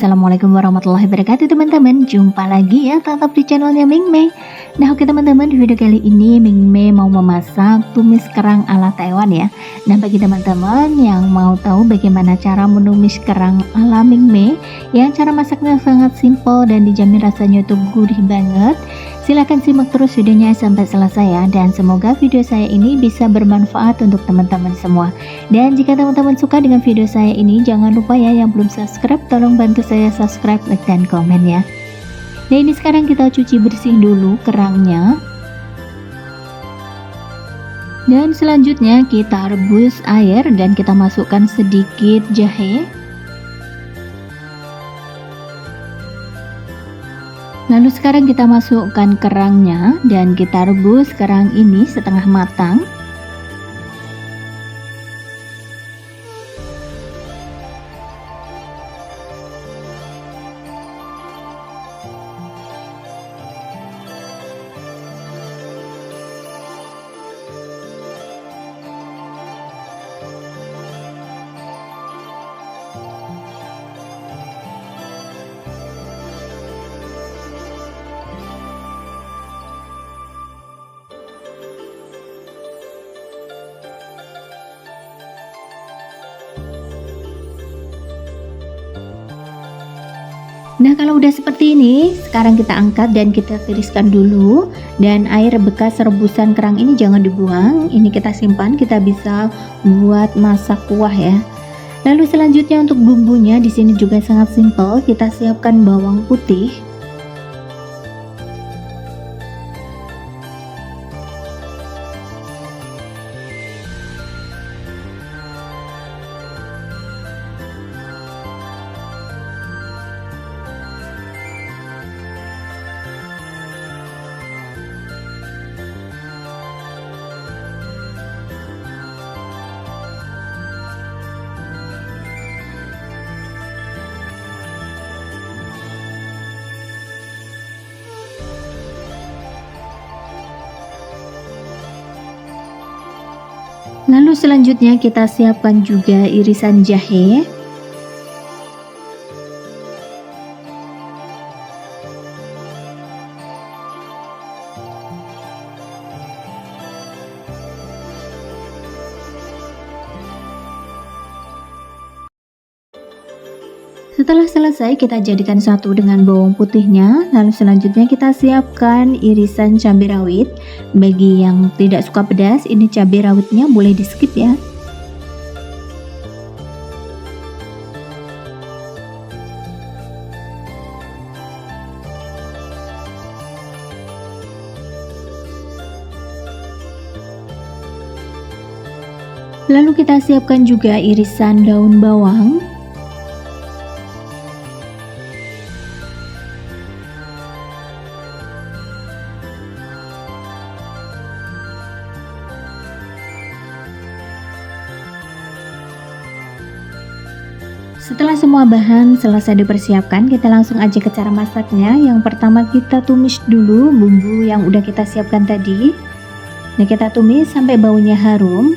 Assalamualaikum warahmatullahi wabarakatuh teman-teman. Jumpa lagi ya tetap di channelnya Ming Mei. Nah oke teman-teman di video kali ini Ming Mei mau memasak tumis kerang ala Taiwan ya. Nah bagi teman-teman yang mau tahu bagaimana cara menumis kerang ala Ming Mei Yang cara masaknya sangat simple dan dijamin rasanya tuh gurih banget Silahkan simak terus videonya sampai selesai ya. Dan semoga video saya ini bisa bermanfaat untuk teman-teman semua. Dan jika teman-teman suka dengan video saya ini Jangan lupa ya yang belum subscribe Tolong bantu saya subscribe, like, dan komen ya. Nah ini sekarang kita cuci bersih dulu kerangnya. Dan selanjutnya kita rebus air dan kita masukkan sedikit jahe. Lalu sekarang kita masukkan kerangnya dan kita rebus kerang ini setengah matang. Nah kalau udah seperti ini sekarang kita angkat dan kita tiriskan dulu. Dan air bekas rebusan kerang ini jangan dibuang. Ini kita simpan kita bisa buat masak kuah ya. Lalu selanjutnya untuk bumbunya di sini juga sangat simple kita siapkan bawang putih Lalu selanjutnya kita siapkan juga irisan jahe. Setelah selesai kita jadikan satu dengan bawang putihnya. Lalu selanjutnya kita siapkan irisan cabai rawit. Bagi yang tidak suka pedas ini cabai rawitnya boleh di skip ya. Lalu kita siapkan juga irisan daun bawang Setelah semua bahan selesai dipersiapkan, kita langsung aja ke cara masaknya. Yang pertama kita tumis dulu bumbu yang udah kita siapkan tadi. Nah, kita tumis sampai baunya harum.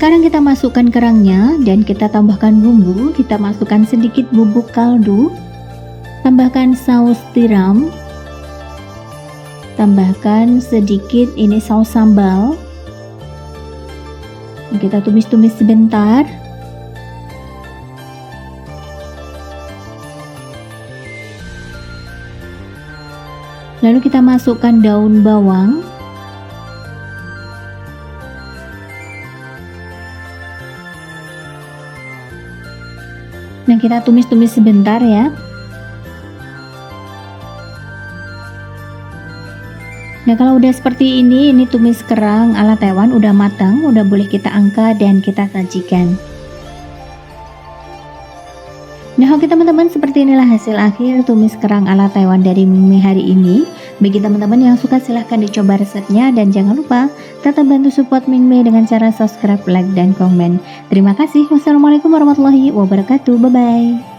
Sekarang kita masukkan kerangnya dan kita tambahkan bumbu. Kita masukkan sedikit bubuk kaldu. Tambahkan saus tiram. Tambahkan sedikit ini saus sambal. Kita tumis-tumis sebentar. Lalu kita masukkan daun bawang. Nah kita tumis-tumis sebentar ya Nah kalau udah seperti ini, ini tumis kerang ala Taiwan udah matang, udah boleh kita angkat dan kita sajikan. Nah oke teman-teman seperti inilah hasil akhir tumis kerang ala Taiwan dari Mimi hari ini. Bagi teman-teman yang suka silahkan dicoba resepnya. Dan jangan lupa tetap bantu support Mingme dengan cara subscribe, like, dan komen. Terima kasih. Wassalamualaikum warahmatullahi wabarakatuh. Bye-bye